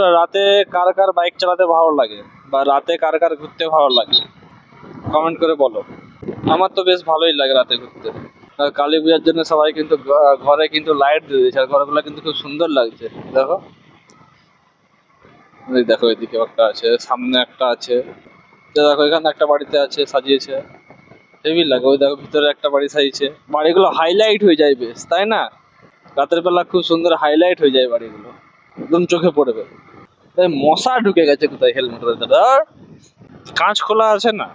রাতে কার কার বাইক চালাতে ভালো লাগে? বা রাতে কার কার ঘুরতে ভালো লাগে? কমেন্ট করে বলো। আমার তো বেশ ভালোই লাগে রাতে ঘুরতে। আর কালী পূজার জন্য সবাই কিন্তু ঘরে কিন্তু লাইট দিয়ে দিয়েছে, আর ঘরগুলো কিন্তু খুব সুন্দর লাগছে। দেখো। দেখো, এদিকে একটা আছে, সামনে একটা আছে। দেখো, এখানে একটা বাড়িতে আছে, সাজিয়েছে। হেভি লাগে, ওই দেখো, ভিতরে একটা বাড়ি সাজিয়েছে। বাড়িগুলো হাইলাইট হয়ে যায় বেশ, তাই না? রাতের বেলা খুব সুন্দর হাইলাইট হয়ে যায় বাড়িগুলো। একদম চোখে পড়বে। মশা ঢুকে গেছে কোথায় হেলমেটের আর কাঁচ খোলা আছে না?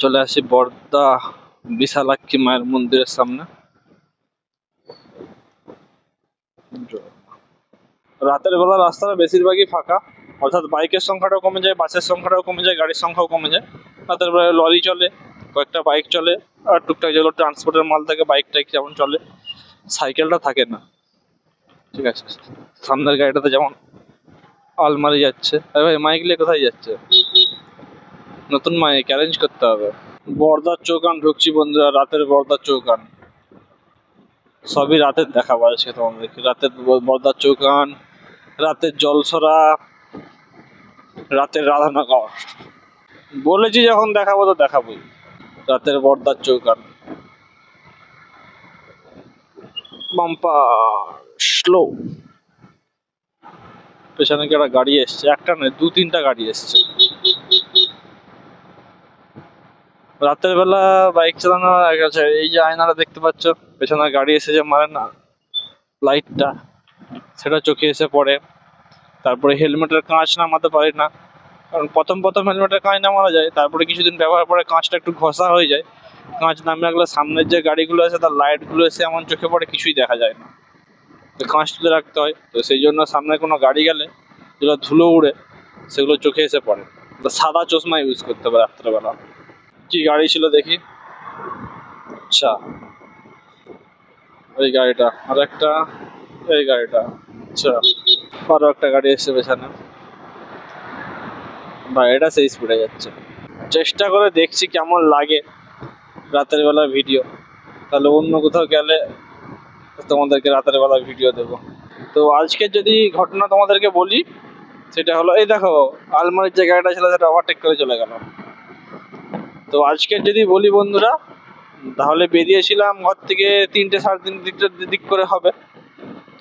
চলে আসি বর্দা বিশালাক্ষী মায়ের মন্দিরের সামনে। রাতের বেলা রাস্তাটা বেশিরভাগই ফাঁকা। অর্থাৎ বাইকের সংখ্যাটাও কমে যায়, বাসের সংখ্যাটাও কমে যায়, গাড়ির সংখ্যাও কমে যায়। রাতের বেলায় লরি চলে, কয়েকটা বাইক চলে, আর টুকটাক যেগুলো ট্রান্সপোর্টের মাল থাকে বাইক টাইক যেমন চলে সাইকেলটা থাকে না। ঠিক আছে? সামনের গাড়িটাতে যেমন আলমারি যাচ্ছে। আরে ভাই মাইক নিয়ে কোথায় যাচ্ছে? নতুন মাইক অ্যারেঞ্জ করতে হবে। বর্দার চৌকান ঢুকছি বন্ধুরা, রাতের বর্দার চৌকান। সবই রাতের দেখাবো আজকে তোমাদেরকে। রাতের বর্দার চৌকান, রাতের জলসরা, রাতের রাধানগর। বলেছি যখন দেখাবো তো দেখাবোই। রাতের বর্দার চৌকান। বাম্পার স্লো পেছনে কি একটা গাড়ি এসছে। একটা নয়, দু তিনটা গাড়ি এসছে। রাতের বেলা বাইক চালানো আছে এই যে আয়নাটা দেখতে পাচ্ছ, পেছনে গাড়ি এসে যে মারে না লাইটটা সেটা চোখে এসে পড়ে। তারপরে হেলমেটের কাঁচ নামাতে পারি না। কারণ প্রথম প্রথম হেলমেটের কাঁচ নামানো যায়, তারপরে কিছুদিন ব্যবহার করে কাঁচটা একটু ঘষা হয়ে যায়। কাঁচ নামে রাখলে সামনের যে গাড়িগুলো আছে, তার লাইটগুলো এসে এমন চোখে পড়ে, কিছুই দেখা যায় না। কাঁচ তুলে রাখতে হয়। তো সেই জন্য সামনে কোনো গাড়ি গেলে যেগুলো ধুলো উড়ে, সেগুলো চোখে এসে পড়ে। তো সাদা চশমা ইউজ করতে হবে রাত্রেবেলা। কি গাড়ি ছিল দেখি? আচ্ছা। ওই গাড়িটা, আর একটা, এই গাড়িটা। আচ্ছা। আরও একটা গাড়ি এসছে পেছনে। বা এটা সেই স্পিডে যাচ্ছে। চেষ্টা করে দেখছি কেমন লাগে রাতের বেলা ভিডিও তাহলে অন্য কোথাও গেলে তোমাদেরকে রাতের বেলা ভিডিও দেবো। তো আজকে যদি ঘটনা তোমাদেরকে বলি, সেটা হলো, এই দেখো, আলমারির যে গাড়িটা ছিল, সেটা ওভারটেক করে চলে গেল। তো আজকে যদি বলি বন্ধুরা, তাহলে বেরিয়েছিলাম ঘর থেকে তিনটে সাড়ে তিন দিকটা দিক করে হবে।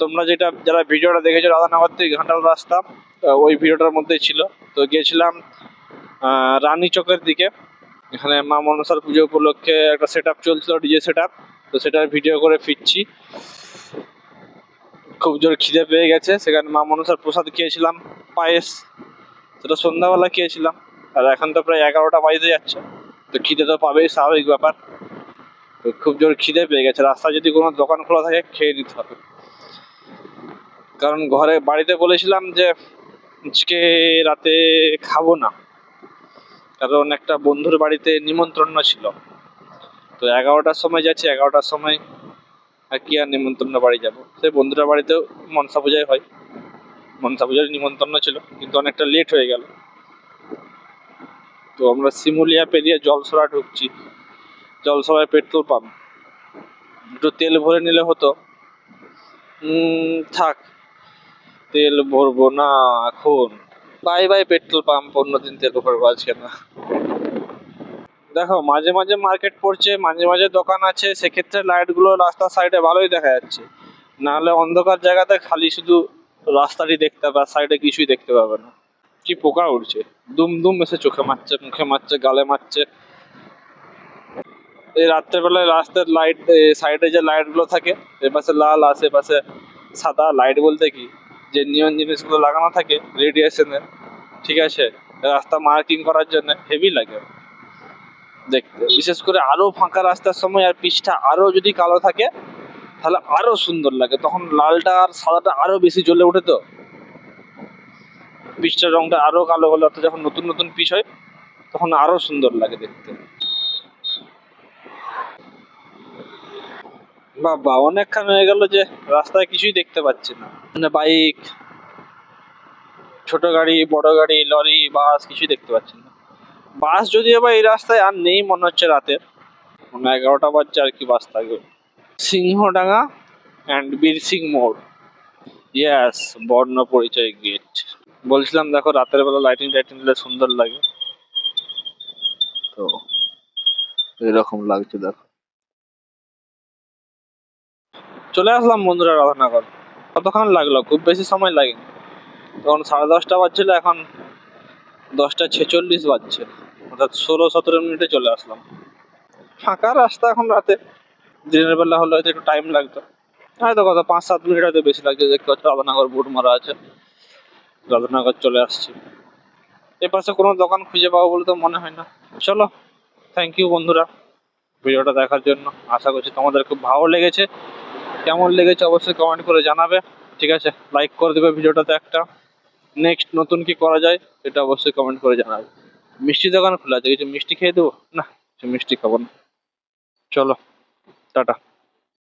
তোমরা যেটা, যারা ভিডিওটা দেখেছ, রাধানগর থেকে ঘাটাল রাস্তা ওই ভিডিওটার মধ্যেই ছিল। তো গিয়েছিলাম রানী চকের দিকে। এখানে মা মনসার পুজো উপলক্ষে একটা সেট চলছিল ডিজে সেট তো সেটার ভিডিও করে ফিরছি। খুব জোর খিদে পেয়ে গেছে, সেখানে মা মনসার প্রসাদ খেয়েছিলাম, পায়েস। সেটা সন্ধ্যাবেলা খেয়েছিলাম, আর এখন তো প্রায় এগারোটা বাজতে যাচ্ছে। তো খিদে তো পাবেই, স্বাভাবিক ব্যাপার। তো খুব জোর খিদে পেয়ে গেছে। রাস্তায় যদি কোনো দোকান খোলা থাকে, খেয়ে নিতে হবে। কারণ ঘরে বাড়িতে বলেছিলাম যে, আজকে রাতে খাব না। কারণ একটা বন্ধুর বাড়িতে নিমন্ত্রণ ছিল। তো এগারোটার সময় যাচ্ছি, এগারোটার সময় আর কি আর নিমন্ত্রণ বাড়ি যাব। সেই বন্ধুরা বাড়িতেও মনসা পূজায় হয়। মনসা পূজার নিমন্ত্রণ ছিল, কিন্তু অনেকটা লেট হয়ে গেল। তো আমরা শিমুলিয়া পেরিয়ে জলসরা ঢুকছি। জলসরায় পেট্রোল পাম্প। একটু তেল ভরে নিলে হতো। থাক, তেল ভরবো না এখন। বাই বাই পেট্রোল পাম্প, অন্যদিন তেল ভরবো আজকে না। দেখো, মাঝে মাঝে মার্কেট পড়ছে, মাঝে মাঝে দোকান আছে, সেক্ষেত্রে লাইটগুলো রাস্তার সাইডে ভালোই দেখা যাচ্ছে। নাহলে অন্ধকার জায়গাতে খালি শুধু রাস্তাটি দেখতে পাবে সাইডে কিছুই দেখতে পাবে না। কি পোকা উঠছে দুম দুম এসে চোখে মারছে, মুখে মারছে, গালে মারছে। এই রাত্রেবেলায় রাস্তার লাইট সাইডে যে লাইটগুলো থাকে এপাশে লাল আশেপাশে সাদা লাইট বলতে কি? যে নিয়ন জিনিসগুলো লাগানো থাকে রেডিয়েশনের ঠিক আছে? রাস্তা মার্কিং করার জন্য হেভি লাগে। দেখতে বিশেষ করে আরও ফাঁকা রাস্তার সময় আর পিচটা আরও যদি কালো থাকে, তাহলে আরও সুন্দর লাগে। তখন লালটা আর সাদাটা আরও বেশি জ্বলে ওঠে তো। পিচটার রংটা আরও কালো হলে অর্থাৎ যখন নতুন নতুন পিচ হয়, তখন আরও সুন্দর লাগে দেখতে। বাবা অনেকক্ষণ হয়ে গেল যে রাস্তায় কিছুই দেখতে পাচ্ছি না। মানে বাইক, ছোট গাড়ি, বড় গাড়ি, লরি, বাস কিছুই দেখতে পাচ্ছি না। বাস যদিও বা এই রাস্তায় আর নেই, মনে হচ্ছে রাতে। মানে এগারোটা বাজছে আর কি বাস থাকবে। সিংহডাঙ্গা অ্যান্ড বীরসিং মোড়। ইয়াস বর্ণ পরিচয় গেট বলছিলাম, দেখো, রাতের বেলা লাইটিং টাইটিং দিলে সুন্দর লাগে। তো, এরকম লাগছে, দেখো। চলে আসলাম বন্ধুরা রাধানগর। কতক্ষণ লাগল? খুব বেশি সময় লাগেনি। তখন সাড়ে দশটা বাজছিল, এখন দশটা ছেচল্লিশ বাজছে। অর্থাৎ ষোলো সতেরো মিনিটে চলে আসলাম। ফাঁকা রাস্তা এখন রাতে। দিনের বেলা হলে হয়তো একটু টাইম লাগতো। হয়তো কত পাঁচ সাত মিনিট হয়তো বেশি লাগছে। দেখতে পাচ্ছ রাধানগর বোর্ড মারা আছে। রাধানগর চলে আসছি। এ পাশে কোনো দোকান খুঁজে পাবো বলে তো মনে হয় না। চলো থ্যাংক ইউ বন্ধুরা ভিডিওটা দেখার জন্য। আশা করছি তোমাদের খুব ভালো লেগেছে। কেমন লেগেছে অবশ্যই কমেন্ট করে জানাবে। ঠিক আছে লাইক করে দেবে ভিডিওটাতে একটা। নেক্সট নতুন কি করা যায়, সেটা অবশ্যই কমেন্ট করে জানাবে। মিষ্টি দোকান খোলা আছে, কিছু মিষ্টি খেয়ে দেবো? না, কিছু মিষ্টি খাব না। চলো, টাটা।